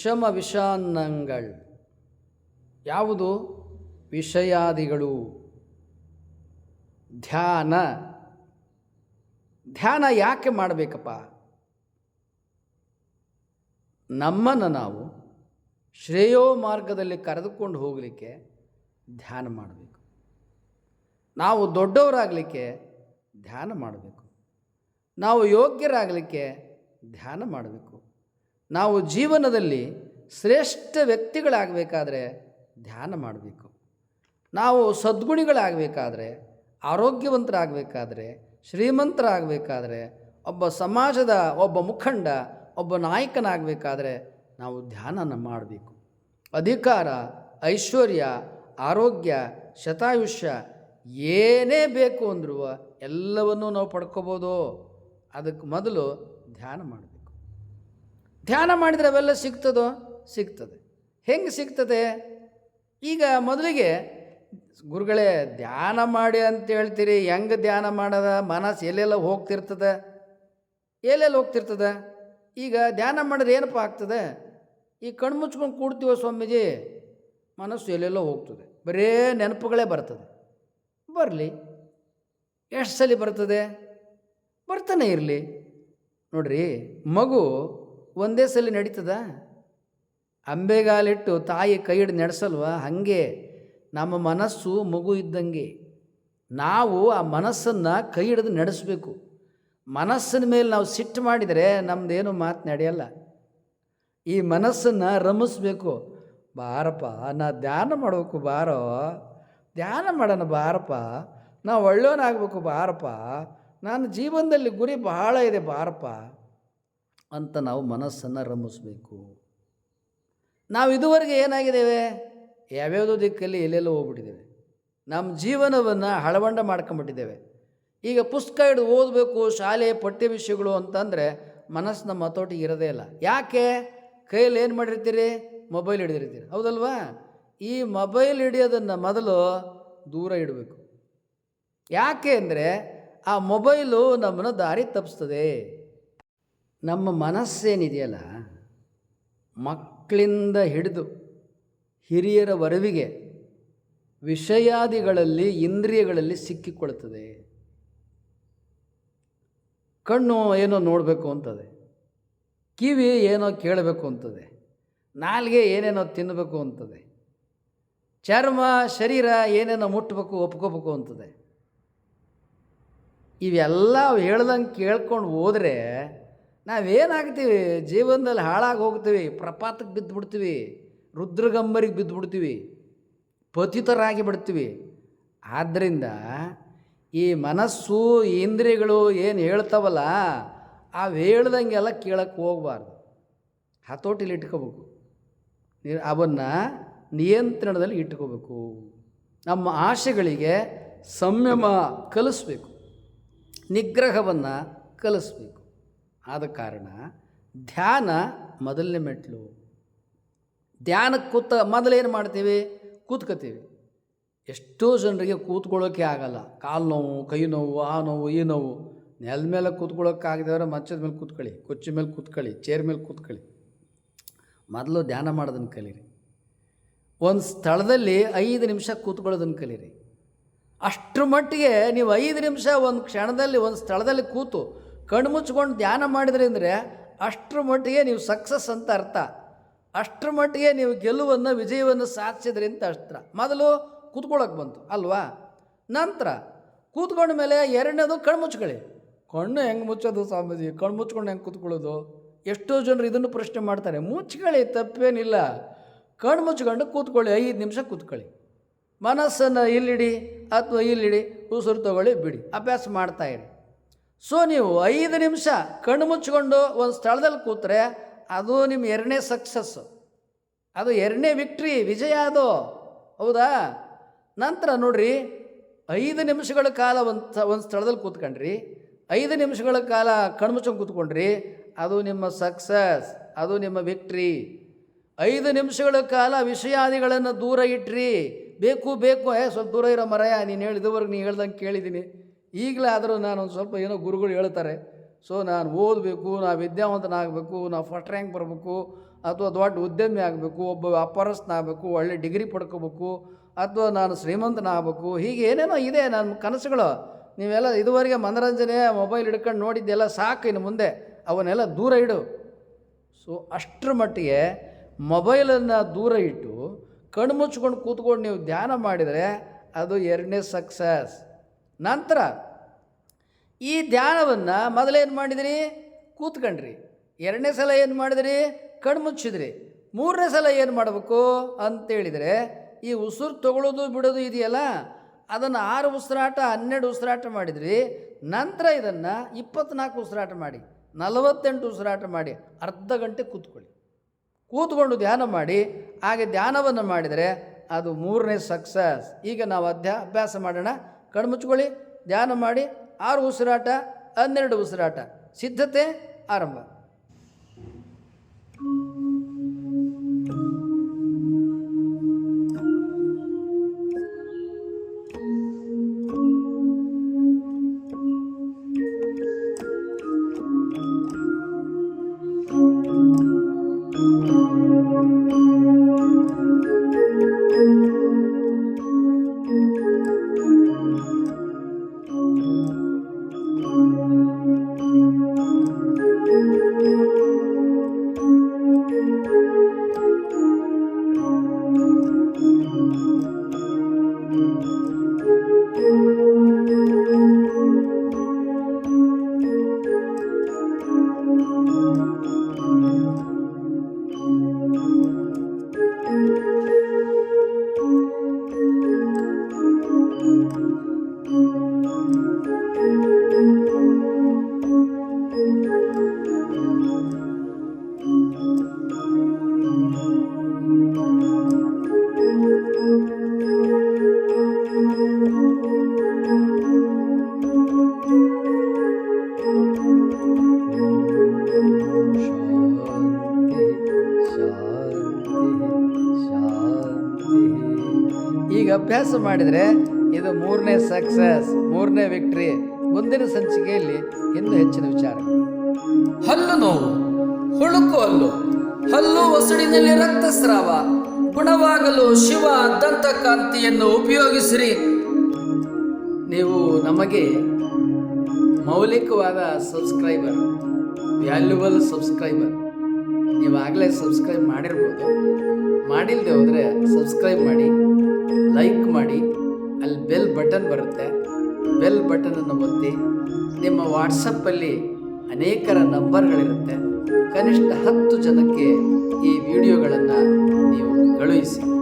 ವಿಷಮ ವಿಷಾನ್ನಂಗಳು ಯಾವುದು? ವಿಷಯಾದಿಗಳು. ಧ್ಯಾನ. ಧ್ಯಾನ ಯಾಕೆ ಮಾಡಬೇಕಪ್ಪ? ನಮ್ಮನ್ನು ನಾವು ಶ್ರೇಯೋ ಮಾರ್ಗದಲ್ಲಿ ಕರೆದುಕೊಂಡು ಹೋಗಲಿಕ್ಕೆ ಧ್ಯಾನ ಮಾಡಬೇಕು. ನಾವು ದೊಡ್ಡವರಾಗಲಿಕ್ಕೆ ಧ್ಯಾನ ಮಾಡಬೇಕು. ನಾವು ಯೋಗ್ಯರಾಗಲಿಕ್ಕೆ ಧ್ಯಾನ ಮಾಡಬೇಕು. ನಾವು ಜೀವನದಲ್ಲಿ ಶ್ರೇಷ್ಠ ವ್ಯಕ್ತಿಗಳಾಗಬೇಕಾದ್ರೆ ಧ್ಯಾನ ಮಾಡಬೇಕು. ನಾವು ಸದ್ಗುಣಿಗಳಾಗಬೇಕಾದ್ರೆ ಆರೋಗ್ಯವಂತರಾಗಬೇಕಾದ್ರೆ ಶ್ರೀಮಂತರಾಗಬೇಕಾದ್ರೆ ಒಬ್ಬ ಸಮಾಜದ ಒಬ್ಬ ಮುಖಂಡ, ಒಬ್ಬ ನಾಯಕನಾಗಬೇಕಾದ್ರೆ ನಾವು ಧ್ಯಾನನ ಮಾಡಬೇಕು. ಅಧಿಕಾರ, ಐಶ್ವರ್ಯ, ಆರೋಗ್ಯ, ಶತಾಯುಷ್ಯ ಏನೇ ಬೇಕು ಅಂದರೂ ಎಲ್ಲವನ್ನೂ ನಾವು ಪಡ್ಕೋಬೋದು. ಅದಕ್ಕೆ ಮೊದಲು ಧ್ಯಾನ ಮಾಡಬೇಕು. ಧ್ಯಾನ ಮಾಡಿದರೆ ಅವೆಲ್ಲ ಸಿಗ್ತದೋ? ಸಿಗ್ತದೆ. ಹೆಂಗೆ ಸಿಗ್ತದೆ? ಈಗ ಮೊದಲಿಗೆ ಗುರುಗಳೇ, ಧ್ಯಾನ ಮಾಡಿ ಅಂತ ಹೇಳ್ತೀರಿ, ಹೆಂಗೆ ಧ್ಯಾನ ಮಾಡದ? ಮನಸ್ಸು ಎಲ್ಲೆಲ್ಲ ಹೋಗ್ತಿರ್ತದೆ? ಎಲ್ಲೆಲ್ಲಿ ಹೋಗ್ತಿರ್ತದೆ? ಈಗ ಧ್ಯಾನ ಮಾಡಿದ್ರೆ ಏನಪ್ಪ ಆಗ್ತದೆ? ಈ ಕಣ್ಣು ಮುಚ್ಕೊಂಡು ಕೂಡ್ತೀವೋ ಸ್ವಾಮೀಜಿ? ಮನಸ್ಸು ಎಲ್ಲೆಲ್ಲೋ ಹೋಗ್ತದೆ. ಬರೇ ನೆನಪುಗಳೇ ಬರ್ತದೆ. ಬರಲಿ. ಎಷ್ಟು ಸಲ ಬರ್ತದೆ? ಬರ್ತಾನೆ ಇರಲಿ. ನೋಡ್ರಿ, ಮಗು ಒಂದೇ ಸಲ ನಡೀತದ? ಅಂಬೆಗಾಲಿಟ್ಟು ತಾಯಿ ಕೈ ಹಿಡಿದು ನಡೆಸಲ್ವ? ಹಾಗೆ ನಮ್ಮ ಮನಸ್ಸು ಮಗು ಇದ್ದಂಗೆ. ನಾವು ಆ ಮನಸ್ಸನ್ನು ಕೈ ಹಿಡಿದು ನಡೆಸಬೇಕು. ಮನಸ್ಸಿನ ಮೇಲೆ ನಾವು ಸಿಟ್ಟು ಮಾಡಿದರೆ ನಮ್ಮದೇನು ಮಾತು ನಡೆಯಲ್ಲ. ಈ ಮನಸ್ಸನ್ನು ರಮಿಸ್ಬೇಕು. ಬಾರಪ್ಪ, ನಾ ಧ್ಯಾನ ಮಾಡಬೇಕು ಬಾರೋ. ಧ್ಯಾನ ಮಾಡೋಣ ಬಾರಪ್ಪ. ನಾ ಒಳ್ಳೆಯವನಾಗಬೇಕು ಬಾರಪ್ಪ. ನನ್ನ ಜೀವನದಲ್ಲಿ ಗುರಿ ಬಹಳ ಇದೆ ಬಾರಪ್ಪ. ಅಂತ ನಾವು ಮನಸ್ಸನ್ನು ರಮಿಸ್ಬೇಕು ನಾವು ಇದುವರೆಗೆ ಏನಾಗಿದ್ದೇವೆ? ಯಾವ್ಯಾವುದೋ ದಿಕ್ಕಲ್ಲಿ ಎಲ್ಲೆಲ್ಲೋ ಹೋಗ್ಬಿಟ್ಟಿದ್ದೇವೆ. ನಮ್ಮ ಜೀವನವನ್ನು ಹಳವಂಡ ಮಾಡ್ಕೊಂಬಿಟ್ಟಿದ್ದೇವೆ. ಈಗ ಪುಸ್ತಕ ಹಿಡಿದು ಓದಬೇಕು, ಶಾಲೆ ಪಠ್ಯ ವಿಷಯಗಳು ಅಂತಂದರೆ ಮನಸ್ಸು ನಮ್ಮ ಹತೋಟಿಗೆ ಇರೋದೇ ಇಲ್ಲ. ಯಾಕೆ? ಕೈಯಲ್ಲಿ ಏನು ಮಾಡಿರ್ತೀರಿ? ಮೊಬೈಲ್ ಹಿಡಿದಿರ್ತೀರಿ. ಹೌದಲ್ವಾ? ಈ ಮೊಬೈಲ್ ಹಿಡಿಯೋದನ್ನು ಮೊದಲು ದೂರ ಇಡಬೇಕು. ಯಾಕೆ ಅಂದರೆ ಆ ಮೊಬೈಲು ನಮ್ಮನ್ನು ದಾರಿ ತಪ್ಪಿಸ್ತದೆ ನಮ್ಮ ಮನಸ್ಸೇನಿದೆಯಲ್ಲ, ಮಕ್ಕಳಿಂದ ಹಿಡಿದು ಹಿರಿಯರ ವರವಿಗೆ ವಿಷಯಾದಿಗಳಲ್ಲಿ ಇಂದ್ರಿಯಗಳಲ್ಲಿ ಸಿಕ್ಕಿಕೊಳ್ತದೆ ಕಣ್ಣು ಏನೋ ನೋಡಬೇಕು ಅಂತದೆ, ಕಿವಿ ಏನೋ ಕೇಳಬೇಕು ಅಂತದೆ, ನಾಲ್ಗೆ ಏನೇನೋ ತಿನ್ನಬೇಕು ಅಂತದೆ, ಚರ್ಮ, ಶರೀರ ಏನೇನೋ ಮುಟ್ಟಬೇಕು, ಒಪ್ಕೋಬೇಕು ಅಂತದೆ. ಇವೆಲ್ಲ ಹೇಳ್ದಂಗೆ ಕೇಳ್ಕೊಂಡು ಹೋದರೆ ನಾವೇನಾಗ್ತೀವಿ? ಜೀವನದಲ್ಲಿ ಹಾಳಾಗಿ ಹೋಗ್ತೀವಿ. ಪ್ರಪಾತಕ್ಕೆ ಬಿದ್ದು ಬಿಡ್ತೀವಿ ರುದ್ರಗಂಬರಿಗೆ ಬಿದ್ದು ಬಿಡ್ತೀವಿ ಪತಿತರಾಗಿ ಬಿಡ್ತೀವಿ. ಆದ್ದರಿಂದ ಈ ಮನಸ್ಸು, ಇಂದ್ರಿಯಗಳು ಏನು ಹೇಳ್ತಾವಲ್ಲ, ಅವು ಹೇಳ್ದಂಗೆಲ್ಲ ಕೇಳಕ್ಕೆ ಹೋಗಬಾರ್ದು. ಹತೋಟಿಲಿ ಇಟ್ಕೋಬೇಕು. ಅವನ್ನು ನಿಯಂತ್ರಣದಲ್ಲಿ ಇಟ್ಕೋಬೇಕು. ನಮ್ಮ ಆಶೆಗಳಿಗೆ ಸಂಯಮ ಕಲಿಸ್ಬೇಕು. ನಿಗ್ರಹವನ್ನು ಕಲಿಸ್ಬೇಕು. ಆದ ಕಾರಣ ಧ್ಯಾನ ಮೊದಲನೇ ಮೆಟ್ಲು ಧ್ಯಾನಕ್ಕೆ ಕೂತ ಮೊದಲೇನು ಮಾಡ್ತೀವಿ? ಕೂತ್ಕೋತೀವಿ ಎಷ್ಟೋ ಜನರಿಗೆ ಕೂತ್ಕೊಳ್ಳೋಕೆ ಆಗಲ್ಲ. ಕಾಲು ನೋವು, ಕೈ ನೋವು, ಆ ನೋವು, ಈ ನೋವು. ನೆಲದ ಮೇಲೆ ಕೂತ್ಕೊಳ್ಳೋಕ್ಕಾಗದವ್ರೆ ಮಂಚದ ಮೇಲೆ ಕೂತ್ಕೊಳ್ಳಿ ಕೊಚ್ಚಿ ಮೇಲೆ ಕೂತ್ಕೊಳ್ಳಿ, ಚೇರ್ ಮೇಲೆ ಕೂತ್ಕೊಳ್ಳಿ. ಮೊದಲು ಧ್ಯಾನ ಮಾಡೋದನ್ನು ಕಲೀರಿ. ಒಂದು ಸ್ಥಳದಲ್ಲಿ ಐದು ನಿಮಿಷ ಕೂತ್ಕೊಳ್ಳೋದನ್ನು ಕಲೀರಿ. ಅಷ್ಟರ ಮಟ್ಟಿಗೆ ನೀವು ಐದು ನಿಮಿಷ ಒಂದು ಕ್ಷಣದಲ್ಲಿ ಒಂದು ಸ್ಥಳದಲ್ಲಿ ಕೂತು ಕಣ್ಣು ಮುಚ್ಕೊಂಡು ಧ್ಯಾನ ಮಾಡಿದ್ರೆ ಅಂದರೆ ಅಷ್ಟರ ಮಟ್ಟಿಗೆ ನೀವು ಸಕ್ಸಸ್ ಅಂತ ಅರ್ಥ. ಅಷ್ಟರ ಮಟ್ಟಿಗೆ ನೀವು ಗೆಲುವನ್ನು, ವಿಜಯವನ್ನು ಸಾಧಿಸಿದ್ರಿ ಅಂತ ಅಷ್ಟ್ರ ಮೊದಲು ಕೂತ್ಕೊಳ್ಳೋಕೆ ಬಂತು, ಅಲ್ವಾ? ನಂತರ ಕೂತ್ಕೊಂಡ ಮೇಲೆ ಎರಡನೇದು ಕಣ್ಣು ಮುಚ್ಕೊಳ್ಳಿ. ಕಣ್ಣು ಹೆಂಗೆ ಮುಚ್ಚೋದು ಸ್ವಾಮೀಜಿ? ಕಣ್ಣು ಮುಚ್ಕೊಂಡು ಹೆಂಗೆ ಕೂತ್ಕೊಳ್ಳೋದು? ಎಷ್ಟೋ ಜನರು ಇದನ್ನು ಪ್ರಶ್ನೆ ಮಾಡ್ತಾರೆ. ಮುಚ್ಕೊಳ್ಳಿ, ತಪ್ಪೇನಿಲ್ಲ. ಕಣ್ಣು ಮುಚ್ಕೊಂಡು ಕೂತ್ಕೊಳ್ಳಿ, ಐದು ನಿಮಿಷ ಕೂತ್ಕೊಳ್ಳಿ. ಮನಸ್ಸನ್ನು ಇಲ್ಲಿಡಿ, ಅಥವಾ ಇಲ್ಲಿಡಿ, ಉಸಿರು ತಗೊಳ್ಳಿ, ಬಿಡಿ. ಅಭ್ಯಾಸ ಮಾಡ್ತಾಯಿರಿ ಸೊ ನೀವು ಐದು ನಿಮಿಷ ಕಣ್ಣು ಮುಚ್ಕೊಂಡು ಒಂದು ಸ್ಥಳದಲ್ಲಿ ಕೂತ್ರೆ ಅದು ನಿಮ್ಮ ಎರಡನೇ ಸಕ್ಸಸ್ಸು ಅದು ಎರಡನೇ ವಿಕ್ಟ್ರಿ ವಿಜಯ ಅದು. ಹೌದಾ? ನಂತರ ನೋಡ್ರಿ, ಐದು ನಿಮಿಷಗಳ ಕಾಲ ಒಂದು ಒಂದು ಸ್ಥಳದಲ್ಲಿ ಕೂತ್ಕೊಂಡ್ರಿ. ಐದು ನಿಮಿಷಗಳ ಕಾಲ ಕಣ್ಮುಚ್ಕೊಂಡು ಕೂತ್ಕೊಂಡ್ರಿ, ಅದು ನಿಮ್ಮ ಸಕ್ಸಸ್ ಅದು ನಿಮ್ಮ ವಿಕ್ಟ್ರಿ ಐದು ನಿಮಿಷಗಳ ಕಾಲ ವಿಷಯಾದಿಗಳನ್ನು ದೂರ ಇಟ್ರಿ. ಬೇಕು ಬೇಕು, ಏ, ಸ್ವಲ್ಪ ದೂರ ಇರೋ ಮರಯ ನೀನು ಹೇಳಿದವರೆಗೆ ನೀನು ಹೇಳ್ದಂಗೆ ಕೇಳಿದ್ದೀನಿ ಈಗಲೇ ಆದರೂ ನಾನು ಒಂದು ಸ್ವಲ್ಪ ಏನೋ ಗುರುಗಳು ಹೇಳ್ತಾರೆ, ಸೊ, ನಾನು ಓದಬೇಕು ನಾ ವಿದ್ಯಾವಂತನಾಗಬೇಕು ನಾ ಫಸ್ಟ್ ರ್ಯಾಂಕ್ ಬರಬೇಕು, ಅಥವಾ ದೊಡ್ಡ ಉದ್ಯಮಿ ಆಗಬೇಕು, ಒಬ್ಬ ವ್ಯಾಪಾರಸ್ಥನಾಗಬೇಕು ಒಳ್ಳೆ ಡಿಗ್ರಿ ಪಡ್ಕೋಬೇಕು, ಅಥವಾ ನಾನು ಶ್ರೀಮಂತನ ಆಗಬೇಕು ಹೀಗೆ ಏನೇನೋ ಇದೆ ನನ್ನ ಕನಸುಗಳು. ನೀವೆಲ್ಲ ಇದುವರೆಗೆ ಮನರಂಜನೆ ಮೊಬೈಲ್ ಹಿಡ್ಕೊಂಡು ನೋಡಿದ್ದೆಲ್ಲ ಸಾಕು ಇನ್ನು ಮುಂದೆ, ಅವನ್ನೆಲ್ಲ ದೂರ ಇಡು. ಸೊ, ಅಷ್ಟರ ಮಟ್ಟಿಗೆ ಮೊಬೈಲನ್ನು ದೂರ ಇಟ್ಟು ಕಣ್ಣು ಮುಚ್ಕೊಂಡು ಕೂತ್ಕೊಂಡು ನೀವು ಧ್ಯಾನ ಮಾಡಿದರೆ ಅದು ಎರಡನೇ ಸಕ್ಸಸ್ ನಂತರ ಈ ಧ್ಯಾನವನ್ನು ಮೊದಲೇನು ಮಾಡಿದಿರಿ? ಕೂತ್ಕೊಂಡ್ರಿ. ಎರಡನೇ ಸಲ ಏನು ಮಾಡಿದಿರಿ? ಕಣ್ಮುಚ್ಚಿದ್ರಿ ಮೂರನೇ ಸಲ ಏನು ಮಾಡಬೇಕು ಅಂತೇಳಿದರೆ, ಈ ಉಸಿರು ತಗೊಳ್ಳೋದು ಬಿಡೋದು ಇದೆಯಲ್ಲ, ಅದನ್ನು ಆರು ಉಸಿರಾಟ, ಹನ್ನೆರಡು ಉಸಿರಾಟ ಮಾಡಿದ್ರಿ. ನಂತರ ಇದನ್ನು ಇಪ್ಪತ್ನಾಲ್ಕು ಉಸಿರಾಟ ಮಾಡಿ, ನಲವತ್ತೆಂಟು ಉಸಿರಾಟ ಮಾಡಿ, ಅರ್ಧ ಗಂಟೆ ಕೂತ್ಕೊಳ್ಳಿ. ಕೂತ್ಕೊಂಡು ಧ್ಯಾನ ಮಾಡಿ, ಹಾಗೆ ಧ್ಯಾನವನ್ನು ಮಾಡಿದರೆ ಅದು ಮೂರನೇ ಸಕ್ಸಸ್ ಈಗ ನಾವು ಅಧ್ಯ, ಅಭ್ಯಾಸ ಮಾಡೋಣ. ಕಣ್ಮುಚ್ಕೊಳ್ಳಿ ಧ್ಯಾನ ಮಾಡಿ ಆರು ಉಸಿರಾಟ ಹನ್ನೆರಡು ಉಸಿರಾಟ ಸಿದ್ಧತೆ ಆರಂಭ. ಈಗ ಅಭ್ಯಾಸ ಮಾಡಿದರೆ ಇದು ಮೂರನೇ ಸಕ್ಸಸ್ ಮೂರನೇ ವಿಕ್ಟ್ರಿ ಮುಂದಿನ ಸಂಚಿಕೆಯಲ್ಲಿ ಇನ್ನೂ ಹೆಚ್ಚಿನ ವಿಚಾರ. ಹಲ್ಲು ನೋವು, ಹುಳುಕು ಹಲ್ಲು. ಹಲ್ಲು ಒಸಡಿನಲ್ಲಿ ರಕ್ತಸ್ರಾವ. ಗುಣವಾಗಲು ಶಿವ ದಂತಕಾಂತಿಯನ್ನು ಉಪಯೋಗಿಸಿರಿ. ನೀವು ನಮಗೆ ಮೌಲಿಕವಾದ ಸಬ್ಸ್ಕ್ರೈಬರ್ ವ್ಯಾಲ್ಯೂಬಲ್ ಸಬ್ಸ್ಕ್ರೈಬರ್ ನೀವಾಗಲೇ ಸಬ್ಸ್ಕ್ರೈಬ್ ಮಾಡಿರ್ಬೋದು. ಮಾಡಿಲ್ಲದೆ ಹೋದರೆ ಸಬ್ಸ್ಕ್ರೈಬ್ ಮಾಡಿ. ಲೈಕ್ ಮಾಡಿ. ಅಲ್ಲಿ ಬೆಲ್ ಬಟನ್ ಬರುತ್ತೆ. ಬೆಲ್ ಬಟನನ್ನು ಒತ್ತಿ. ನಿಮ್ಮ ವಾಟ್ಸಪ್ಪಲ್ಲಿ ಅನೇಕರ ನಂಬರ್ಗಳಿರುತ್ತೆ ಕನಿಷ್ಠ ಹತ್ತು ಜನಕ್ಕೆ ಈ ವಿಡಿಯೋಗಳನ್ನು ನೀವು ಕಳುಹಿಸಿ.